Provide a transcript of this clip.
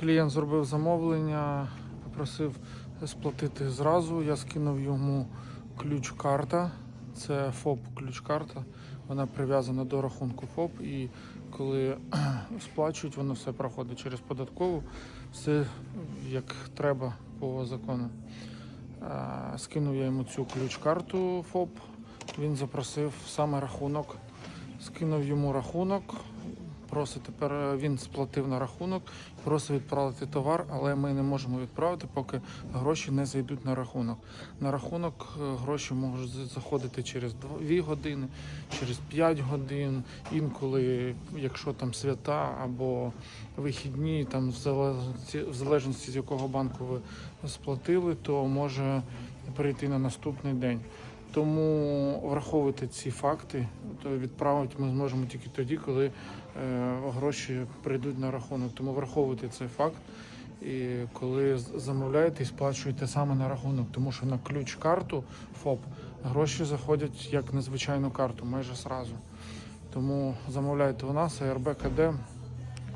Клієнт зробив замовлення, попросив сплатити зразу. Я скинув йому ключ-карта. Це ФОП ключ-карта. Вона прив'язана до рахунку ФОП. І коли сплачують, воно все проходить через податкову. Все як треба по закону. Скинув я йому цю ключ-карту ФОП. Він запросив саме рахунок. Скинув йому рахунок. Просить тепер е, він сплатив на рахунок, просить відправити товар, але ми не можемо відправити, поки гроші не зайдуть на рахунок. На рахунок е, гроші можуть заходити через 2 години, через 5 годин. Інколи, якщо там свята або вихідні, там в залежності, з якого банку ви сплатили, то може перейти на наступний день. Тому враховуйте ці факти, то відправити ми зможемо тільки тоді, коли е, гроші прийдуть на рахунок. Тому враховуйте цей факт. І коли замовляєте і сплачуєте саме на рахунок, тому що на ключ-карту ФОП гроші заходять як на звичайну карту, майже зразу. Тому замовляйте у нас АРБ КД